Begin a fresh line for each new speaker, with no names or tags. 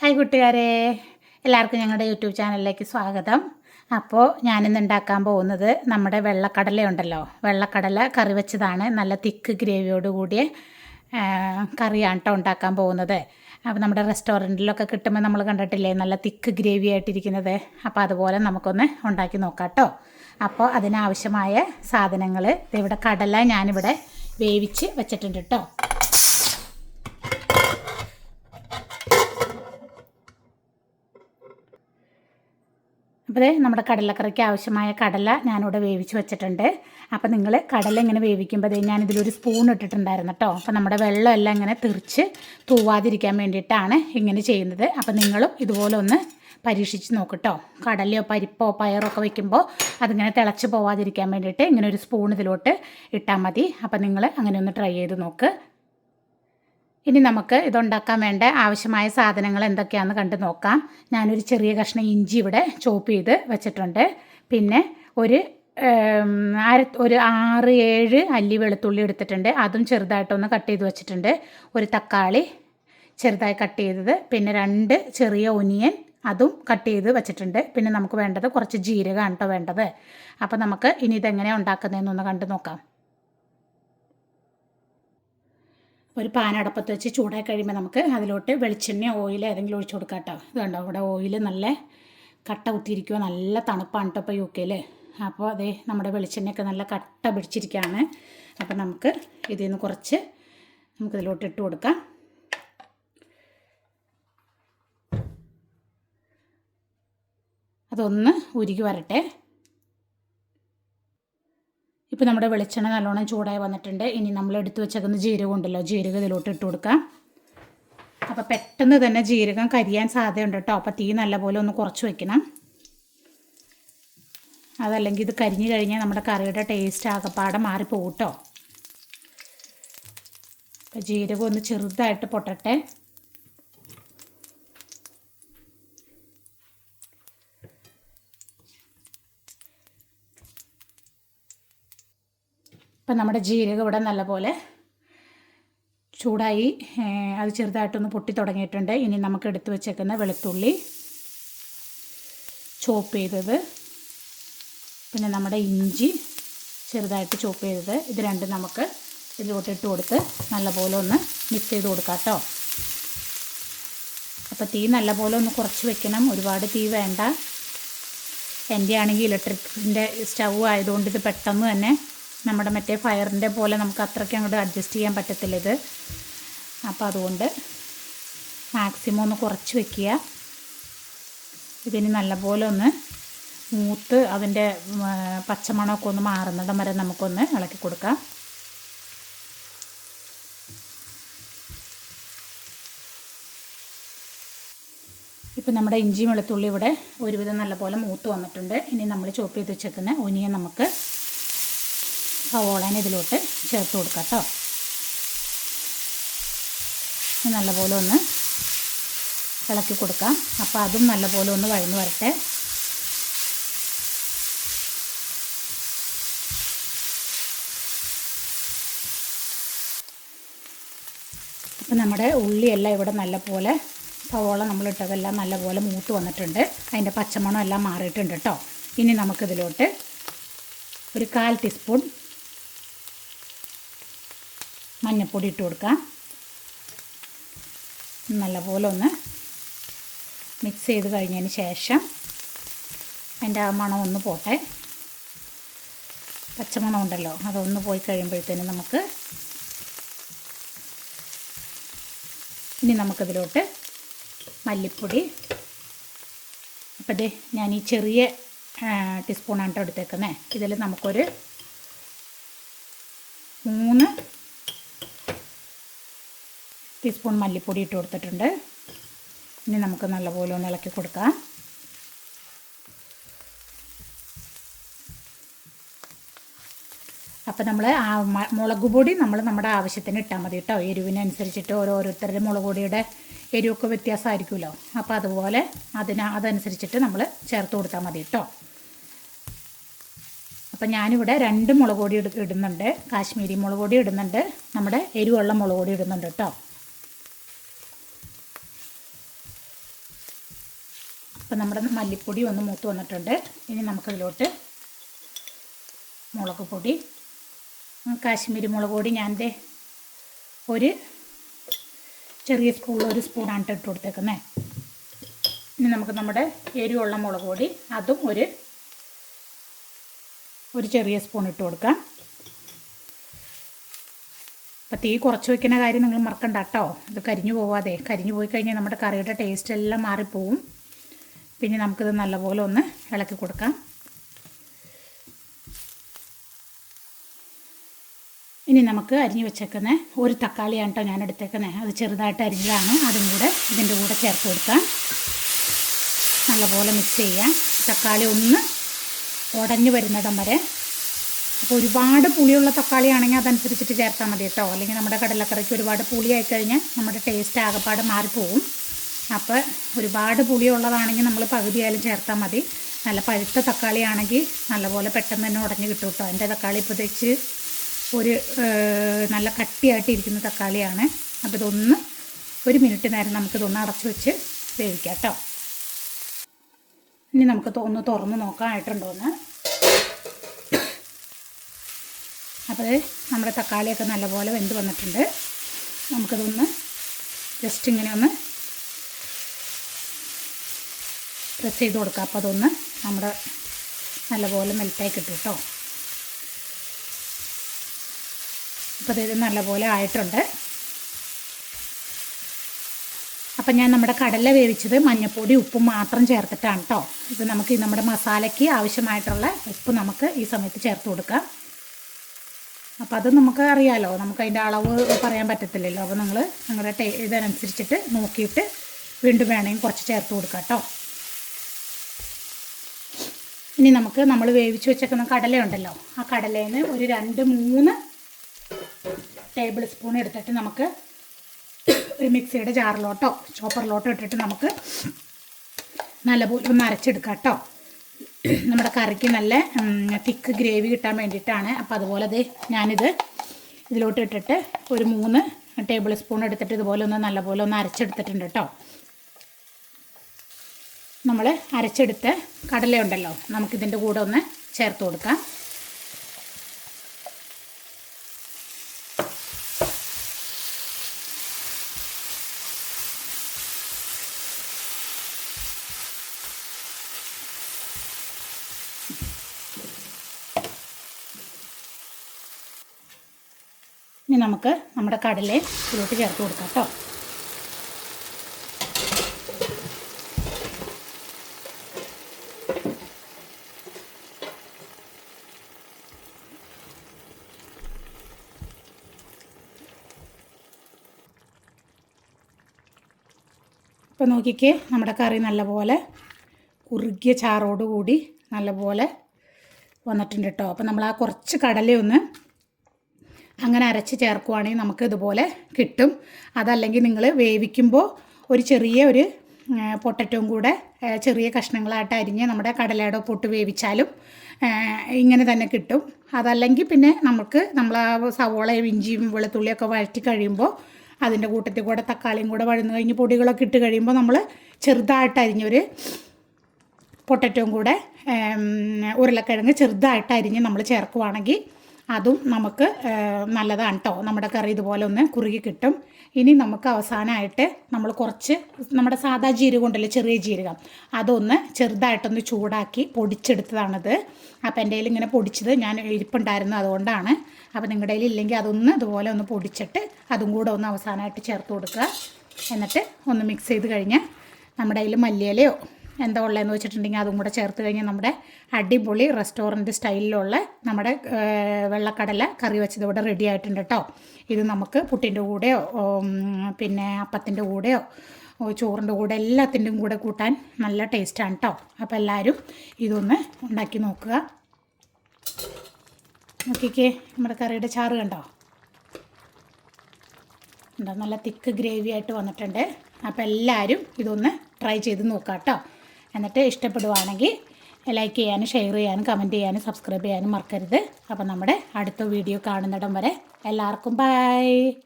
Hi കൂട്ടുകാരെ. എല്ലാവർക്കും ഞങ്ങളുടെ യൂട്യൂബ് ചാനലിലേക്ക് സ്വാഗതം. അപ്പോൾ ഞാനിന്ന് ഉണ്ടാക്കാൻ പോകുന്നത് നമ്മുടെ വെള്ളക്കടല ഉണ്ടല്ലോ വെള്ളക്കടല കറി വെച്ചതാണ്. നല്ല തിക്ക് ഗ്രേവിയോട് കൂടിയ കറിയാണ് കേട്ടോ ഉണ്ടാക്കാൻ പോകുന്നത്. അപ്പോൾ നമ്മുടെ റെസ്റ്റോറന്റിലൊക്കെ കിട്ടുമ്പോൾ നമ്മൾ കണ്ടിട്ടില്ലേ നല്ല തിക്ക് ഗ്രേവി ആയിട്ടിരിക്കുന്നത്. അപ്പോൾ അതുപോലെ നമുക്കൊന്ന് ഉണ്ടാക്കി നോക്കാം കേട്ടോ അപ്പോൾ അതിനാവശ്യമായ സാധനങ്ങൾ ഇവിടെ കടല ഞാനിവിടെ വേവിച്ച് വെച്ചിട്ടുണ്ട് കേട്ടോ അപ്പോൾ നമ്മുടെ കടലക്കറിക്ക് ആവശ്യമായ കടല ഞാനിവിടെ വേവിച്ച് വെച്ചിട്ടുണ്ട്. അപ്പോൾ നിങ്ങൾ കടല ഇങ്ങനെ വേവിക്കുമ്പോൾ ഞാനിതിലൊരു സ്പൂൺ ഇട്ടിട്ടുണ്ടായിരുന്നു കേട്ടോ. അപ്പോൾ നമ്മുടെ വെള്ളമെല്ലാം ഇങ്ങനെ തിരിച്ച് തൂവാതിരിക്കാൻ വേണ്ടിയിട്ടാണ് ഇങ്ങനെ ചെയ്യുന്നത്. അപ്പോൾ നിങ്ങളും ഇതുപോലെ ഒന്ന് പരീക്ഷിച്ച് നോക്കട്ടോ കടലയോ പരിപ്പോ പയറോ ഒക്കെ വെക്കുമ്പോൾ അതിങ്ങനെ തിളച്ച് പോവാതിരിക്കാൻ വേണ്ടിയിട്ട് ഇങ്ങനെ ഒരു സ്പൂൺ ഇതിലോട്ട് ഇട്ടാൽ മതി. അപ്പോൾ നിങ്ങൾ അങ്ങനെ ഒന്ന് ട്രൈ ചെയ്ത് നോക്ക്. ഇനി നമുക്ക് ഇതുണ്ടാക്കാൻ വേണ്ട ആവശ്യമായ സാധനങ്ങൾ എന്തൊക്കെയാണെന്ന് കണ്ട് നോക്കാം. ഞാനൊരു ചെറിയ കഷ്ണം ഇഞ്ചി ഇവിടെ ചോപ്പ് ചെയ്ത് വെച്ചിട്ടുണ്ട്. പിന്നെ ഒരു അര ഒരു ആറ് ഏഴ് അല്ലി വെളുത്തുള്ളി എടുത്തിട്ടുണ്ട്. അതും ചെറുതായിട്ടൊന്ന് കട്ട് ചെയ്ത് വെച്ചിട്ടുണ്ട്. ഒരു തക്കാളി ചെറുതായി കട്ട് ചെയ്തത്. പിന്നെ രണ്ട് ചെറിയ ഒനിയൻ അതും കട്ട് ചെയ്ത് വെച്ചിട്ടുണ്ട്. പിന്നെ നമുക്ക് വേണ്ടത് കുറച്ച് ജീരകമാണ് കേട്ടോ വേണ്ടത്. അപ്പോൾ നമുക്ക് ഇനി ഇതെങ്ങനെയാണ് ഉണ്ടാക്കുന്നതെന്നൊന്ന് കണ്ടു നോക്കാം. ഒരു പാനടപ്പത്ത് വെച്ച് ചൂടായി കഴിയുമ്പോൾ നമുക്ക് അതിലോട്ട് വെളിച്ചെണ്ണ ഓയിൽ ഏതെങ്കിലും ഒഴിച്ചു കൊടുക്കാം കേട്ടോ. ഇത് കണ്ടോ? ഇവിടെ ഓയിൽ നല്ല കട്ട കുത്തിയിരിക്കുക നല്ല തണുപ്പാണ് കേട്ടോ ഇപ്പോൾ യു കെയിൽ അപ്പോൾ അതേ നമ്മുടെ വെളിച്ചെണ്ണയൊക്കെ നല്ല കട്ട പിടിച്ചിരിക്കുകയാണ്. അപ്പോൾ നമുക്ക് ഇതിൽ നിന്ന് കുറച്ച് നമുക്കിതിലോട്ട് ഇട്ട് കൊടുക്കാം. അതൊന്ന് ഉരുകി വരട്ടെ. ഇപ്പോൾ നമ്മുടെ വെളിച്ചെണ്ണ നല്ലോണം ചൂടായി വന്നിട്ടുണ്ട്. ഇനി നമ്മൾ എടുത്തു വെച്ചേക്കുന്ന ജീരകം ഉണ്ടല്ലോ ജീരകം ഇതിലോട്ട് ഇട്ട് കൊടുക്കാം. അപ്പോൾ പെട്ടെന്ന് തന്നെ ജീരകം കരിയാൻ സാധ്യതയുണ്ട് കേട്ടോ. അപ്പോൾ തീ നല്ലപോലെ ഒന്ന് കുറച്ച് വെക്കണം. അതല്ലെങ്കിൽ ഇത് കരിഞ്ഞു കഴിഞ്ഞാൽ നമ്മുടെ കറിയുടെ ടേസ്റ്റ് ആകപ്പാടെ മാറിപ്പോകും അപ്പോൾ ജീരകം ഒന്ന് ചെറുതായിട്ട് പൊട്ടട്ടെ. ഇപ്പം നമ്മുടെ ജീരകം ഇവിടെ നല്ലപോലെ ചൂടായി അത് ചെറുതായിട്ടൊന്ന് പൊട്ടി തുടങ്ങിയിട്ടുണ്ട്. ഇനി നമുക്ക് എടുത്തു വെച്ചേക്കുന്ന വെളുത്തുള്ളി ചോപ്പ് ചെയ്തത്. പിന്നെ നമ്മുടെ ഇഞ്ചി ചെറുതായിട്ട് ചോപ്പ് ചെയ്തത്. ഇത് രണ്ടും നമുക്ക് ഇതിലോട്ട് ഇട്ട് കൊടുത്ത് നല്ലപോലെ ഒന്ന് മിക്സ് ചെയ്ത് കൊടുക്കാം കേട്ടോ. അപ്പോൾ തീ നല്ലപോലെ ഒന്ന് കുറച്ച് വെക്കണം. ഒരുപാട് തീ വേണ്ട. എന്റെ ആണെങ്കിൽ ഇലക്ട്രിക്കിന്റെ സ്റ്റൗ ആയതുകൊണ്ട് ഇത് പെട്ടെന്ന് തന്നെ നമ്മുടെ മറ്റേ ഫയറിന്റെ പോലെ നമുക്ക് അത്രയ്ക്ക് അങ്ങോട്ട് അഡ്ജസ്റ്റ് ചെയ്യാൻ പറ്റത്തില്ല ഇത്. അപ്പോൾ അതുകൊണ്ട് മാക്സിമം ഒന്ന് കുറച്ച് വെക്കുക. ഇതിന് നല്ലപോലെ ഒന്ന് മൂത്ത് അതിന്റെ പച്ചമണമൊക്കെ ഒന്ന് മാറുന്നിടം വരെ നമുക്കൊന്ന് ഇളക്കി കൊടുക്കാം. ഇപ്പം നമ്മുടെ ഇഞ്ചി വെളുത്തുള്ളി ഇവിടെ ഒരുവിധം നല്ലപോലെ മൂത്ത് വന്നിട്ടുണ്ട്. ഇനി നമ്മൾ ചോപ്പ് ചെയ്ത് വെച്ചേക്കുന്ന ഒനിയെ നമുക്ക് സവോളേനെ ഇതിലോട്ട് ചേർത്ത് കൊടുക്കാം കേട്ടോ. നല്ലപോലെ ഒന്ന് ഇളക്കി കൊടുക്കാം. അപ്പോൾ അതും നല്ലപോലെ ഒന്ന് വഴന്ന് വരട്ടെ. അപ്പം നമ്മുടെ ഉള്ളിയെല്ലാം ഇവിടെ നല്ലപോലെ സവോള നമ്മളിട്ടതെല്ലാം നല്ലപോലെ മൂത്ത് വന്നിട്ടുണ്ട്. അതിന്റെ പച്ചമണം എല്ലാം മാറിയിട്ടുണ്ട് കേട്ടോ. ഇനി നമുക്കിതിലോട്ട് ഒരു കാൽ ടീസ്പൂൺ മഞ്ഞൾപ്പൊടി ഇട്ട് കൊടുക്കാം. നല്ലപോലെ ഒന്ന് മിക്സ് ചെയ്ത് കഴിഞ്ഞതിന് ശേഷം അതിന്റെ ആ മണം ഒന്ന് പോട്ടെ. പച്ചമണം ഉണ്ടല്ലോ അതൊന്ന് പോയി കഴിയുമ്പോഴത്തേനും നമുക്ക് ഇനി നമുക്കിതിലോട്ട് മല്ലിപ്പൊടി. അപ്പോൾ ഇതേ ഞാൻ ഈ ചെറിയ ടീസ്പൂണാണ് എടുത്തേക്കുന്നത് ഇതിൽ നമുക്കൊരു മൂന്ന് ടീസ്പൂൺ മല്ലിപ്പൊടി ഇട്ട് കൊടുത്തിട്ടുണ്ട്. ഇനി നമുക്ക് നല്ലപോലെ ഒന്ന് ഇളക്കി കൊടുക്കാം. അപ്പോൾ നമ്മൾ മുളക് പൊടി നമ്മൾ നമ്മുടെ ആവശ്യത്തിന് ഇട്ടാൽ മതി കേട്ടോ. എരിവിനനുസരിച്ചിട്ട് ഓരോരുത്തരുടെ മുളക് പൊടിയുടെ എരിവൊക്കെ വ്യത്യാസമായിരിക്കുമല്ലോ. അപ്പോൾ അതുപോലെ അതിന് അതനുസരിച്ചിട്ട് നമ്മൾ ചേർത്ത് കൊടുത്താൽ മതി കേട്ടോ. അപ്പം ഞാനിവിടെ രണ്ട് മുളക് പൊടി ഇടുന്നുണ്ട്. കാശ്മീരി മുളക് പൊടി ഇടുന്നുണ്ട്. നമ്മുടെ എരിവുള്ള മുളക് പൊടി ഇടുന്നുണ്ട് കേട്ടോ. അപ്പം നമ്മുടെ മല്ലിപ്പൊടി ഒന്ന് മൂത്ത് വന്നിട്ടുണ്ട്. ഇനി നമുക്കതിലോട്ട് മുളക് പൊടി കാശ്മീരി മുളക് പൊടി ഞാൻ ദേ ഒരു ചെറിയ സ്പൂണിൽ ഒരു സ്പൂണാണ് ഇട്ട് കൊടുത്തേക്കുന്നത് ഇനി നമുക്ക് നമ്മുടെ എരിവുള്ള മുളക് പൊടി അതും ഒരു ഒരു ചെറിയ സ്പൂൺ ഇട്ട് കൊടുക്കാം. അപ്പം തീ കുറച്ച് വയ്ക്കുന്ന കാര്യം നിങ്ങൾ മറക്കണ്ട കേട്ടോ. ഇത് കരിഞ്ഞു പോവാതെ. കരിഞ്ഞു പോയി കഴിഞ്ഞാൽ നമ്മുടെ കറിയുടെ ടേസ്റ്റ് എല്ലാം മാറിപ്പോവും. പിന്നെ നമുക്കിത് നല്ലപോലെ ഒന്ന് ഇളക്കി കൊടുക്കാം. ഇനി നമുക്ക് അരിഞ്ഞു വെച്ചേക്കുന്ന ഒരു തക്കാളിയാണ് കേട്ടോ ഞാൻ എടുത്തേക്കുന്നത് അത് ചെറുതായിട്ട് അരിഞ്ഞതാണ്. അതും കൂടെ ഇതിന്റെ കൂടെ ചേർത്ത് കൊടുക്കാം. നല്ലപോലെ മിക്സ് ചെയ്യാം. തക്കാളി ഒന്ന് ഉടഞ്ഞു വരുന്നിടം വരെ. അപ്പോൾ ഒരുപാട് പുളിയുള്ള തക്കാളിയാണെങ്കിൽ അതനുസരിച്ചിട്ട് ചേർത്താൽ മതി കേട്ടോ അല്ലെങ്കിൽ നമ്മുടെ കടലക്കറിക്ക് ഒരുപാട് പുളിയായി കഴിഞ്ഞാൽ നമ്മുടെ ടേസ്റ്റ് ആകപ്പാട് മാറിപ്പോവും. അപ്പോൾ ഒരുപാട് പുളിയുള്ളതാണെങ്കിൽ നമ്മൾ പകുതിയായാലും ചേർത്താൽ മതി. നല്ല പഴുത്ത തക്കാളി ആണെങ്കിൽ നല്ലപോലെ പെട്ടെന്ന് തന്നെ ഉടഞ്ഞ് കിട്ടും കേട്ടോ എന്റെ തക്കാളി ഇപ്പോൾ തെച്ച് ഒരു നല്ല കട്ടിയായിട്ടിരിക്കുന്ന തക്കാളിയാണ്. അപ്പോൾ ഇതൊന്ന് ഒരു മിനിറ്റ് നേരം നമുക്കിതൊന്ന് അടച്ചു വെച്ച് വേവിക്കാം കേട്ടോ ഇനി നമുക്ക് ഒന്ന് തുറന്ന് നോക്കാം ആയിട്ടുണ്ടോയെന്ന് അപ്പോൾ നമ്മുടെ തക്കാളിയൊക്കെ നല്ലപോലെ വെന്ത് വന്നിട്ടുണ്ട്. നമുക്കതൊന്ന് ജസ്റ്റ് ഇങ്ങനെ ഒന്ന് പ്രസ് ചെയ്ത് കൊടുക്കുക അപ്പോൾ അതൊന്ന് നമ്മുടെ നല്ലപോലെ മെൽറ്റായി കിട്ടും കേട്ടോ അപ്പോൾ ഇത് നല്ലപോലെ ആയിട്ടുണ്ട്. അപ്പം ഞാൻ നമ്മുടെ കടല വേവിച്ചത് മഞ്ഞൾപ്പൊടി ഉപ്പും മാത്രം ചേർത്തിട്ടാണ് കേട്ടോ ഇത് നമുക്ക് നമ്മുടെ മസാലയ്ക്ക് ആവശ്യമായിട്ടുള്ള ഉപ്പ് നമുക്ക് ഈ സമയത്ത് ചേർത്ത് കൊടുക്കാം. അപ്പോൾ അത് നമുക്ക് അറിയാലോ നമുക്ക് അതിന്റെ അളവ് പറയാൻ പറ്റത്തില്ലല്ലോ. അപ്പോൾ നിങ്ങൾ നിങ്ങളുടെ ടേ ഇതനുസരിച്ചിട്ട് നോക്കിയിട്ട് വീണ്ടും വേണമെങ്കിൽ കുറച്ച് ചേർത്ത് കൊടുക്കാം കേട്ടോ ഇനി നമുക്ക് നമ്മൾ വേവിച്ച് വെച്ചേക്കുന്ന കടലയുണ്ടല്ലോ. ആ കടലേന്ന് ഒരു രണ്ട് മൂന്ന് ടേബിൾ സ്പൂൺ എടുത്തിട്ട് നമുക്ക് ഒരു മിക്സിയുടെ ജാറിലോട്ടോ ചോപ്പറിലോട്ടോ ഇട്ടിട്ട് നമുക്ക് നല്ലപോലെ ഒന്ന് അരച്ചെടുക്കാം കേട്ടോ. നമ്മുടെ കറിക്ക് നല്ല തിക്ക് ഗ്രേവി കിട്ടാൻ വേണ്ടിയിട്ടാണ്. അപ്പോൾ അതുപോലെ ദേ ഞാനിത് ഇതിലോട്ട് ഇട്ടിട്ട് ഒരു മൂന്ന് ടേബിൾ സ്പൂൺ എടുത്തിട്ട് ഇതുപോലെ ഒന്ന് നല്ലപോലെ ഒന്ന് അരച്ചെടുത്തിട്ടുണ്ട് കേട്ടോ. നമ്മൾ അരച്ചെടുത്ത് കടലയുണ്ടല്ലോ നമുക്കിതിന്റെ കൂടെ ഒന്ന് ചേർത്ത് കൊടുക്കാം. ഇനി നമുക്ക് നമ്മുടെ കടലയും ഇതിലോട്ട് ചേർത്ത് കൊടുക്കാം കേട്ടോ. ഇപ്പം നോക്കിക്കേ നമ്മുടെ കറി നല്ലപോലെ കുറുകിയ ചാറോടുകൂടി നല്ലപോലെ വന്നിട്ടുണ്ട് കേട്ടോ അപ്പം നമ്മൾ ആ കുറച്ച് കടലയൊന്ന് അങ്ങനെ അരച്ച് ചേർക്കുവാണെങ്കിൽ നമുക്ക് ഇതുപോലെ കിട്ടും. അതല്ലെങ്കിൽ നിങ്ങൾ വേവിക്കുമ്പോൾ ഒരു ചെറിയ ഒരു പൊട്ടറ്റവും കൂടെ ചെറിയ കഷ്ണങ്ങളായിട്ട് അരിഞ്ഞ് നമ്മുടെ കടലയുടെ പൊട്ട് വേവിച്ചാലും ഇങ്ങനെ തന്നെ കിട്ടും. അതല്ലെങ്കിൽ പിന്നെ നമുക്ക് നമ്മൾ ആ സവോളയും ഇഞ്ചിയും വെളുത്തുള്ളിയൊക്കെ വഴറ്റി കഴിയുമ്പോൾ അതിന്റെ കൂട്ടത്തിൽ കൂടെ തക്കാളിയും കൂടെ വഴന്നു കഴിഞ്ഞ് പൊടികളൊക്കെ ഇട്ട് കഴിയുമ്പോൾ നമ്മൾ ചെറുതായിട്ട് അരിഞ്ഞൊരു പൊട്ടറ്റവും കൂടെ ഉരുളക്കിഴങ്ങ് ചെറുതായിട്ട് അരിഞ്ഞ് നമ്മൾ ചേർക്കുവാണെങ്കിൽ അതും നമുക്ക് നല്ലതാണ് കേട്ടോ നമ്മുടെ കറി ഇതുപോലെ ഒന്ന് കുറുകി കിട്ടും. ഇനി നമുക്ക് അവസാനമായിട്ട് നമ്മൾ കുറച്ച് നമ്മുടെ സാധാ ജീരകം ഉണ്ടല്ലോ ചെറിയ ജീരകം. അതൊന്ന് ചെറുതായിട്ടൊന്ന് ചൂടാക്കി പൊടിച്ചെടുത്തതാണത്. അപ്പം എന്റെ കയ്യിൽ ഇങ്ങനെ പൊടിച്ചത് ഞാൻ ഇരിപ്പുണ്ടായിരുന്നു അതുകൊണ്ടാണ്. അപ്പോൾ നിങ്ങളുടെ കയ്യിൽ ഇല്ലെങ്കിൽ അതൊന്ന് ഇതുപോലെ ഒന്ന് പൊടിച്ചിട്ട് അതും കൂടെ ഒന്ന് അവസാനമായിട്ട് ചേർത്ത് കൊടുക്കുക. എന്നിട്ട് ഒന്ന് മിക്സ് ചെയ്ത് കഴിഞ്ഞാൽ നമ്മുടെ കയ്യിൽ മല്ലിയിലയോ എന്താ ഉള്ളതെന്ന് വെച്ചിട്ടുണ്ടെങ്കിൽ അതും കൂടെ ചേർത്ത് കഴിഞ്ഞാൽ നമ്മുടെ അടിപൊളി റെസ്റ്റോറന്റ് സ്റ്റൈലിലുള്ള നമ്മുടെ വെള്ളക്കടല കറി വെച്ചത് ഇവിടെ റെഡി ആയിട്ടുണ്ട് കേട്ടോ. ഇത് നമുക്ക് പുട്ടിന്റെ കൂടെയോ പിന്നെ അപ്പത്തിന്റെ കൂടെയോ ചോറിന്റെ കൂടെ എല്ലാത്തിന്റെയും കൂടെ കൂട്ടാൻ നല്ല ടേസ്റ്റാണ് കേട്ടോ. അപ്പോൾ എല്ലാവരും ഇതൊന്ന് ഉണ്ടാക്കി നോക്കുക. നോക്കിക്കേ നമ്മുടെ കറിയുടെ ചാറ് കണ്ടോ? ഉണ്ടോ നല്ല തിക്ക് ഗ്രേവി ആയിട്ട് വന്നിട്ടുണ്ട്. അപ്പോൾ എല്ലാവരും ഇതൊന്ന് ട്രൈ ചെയ്ത് നോക്കാം കേട്ടോ. എന്നിട്ട് ഇഷ്ടപ്പെടുവാണെങ്കിൽ ലൈക്ക് ചെയ്യാനും ഷെയർ ചെയ്യാനും കമന്റ് ചെയ്യാനും സബ്സ്ക്രൈബ് ചെയ്യാനും മറക്കരുത്. അപ്പോൾ നമ്മുടെ അടുത്ത വീഡിയോ കാണുന്നിടം വരെ എല്ലാവർക്കും ബൈ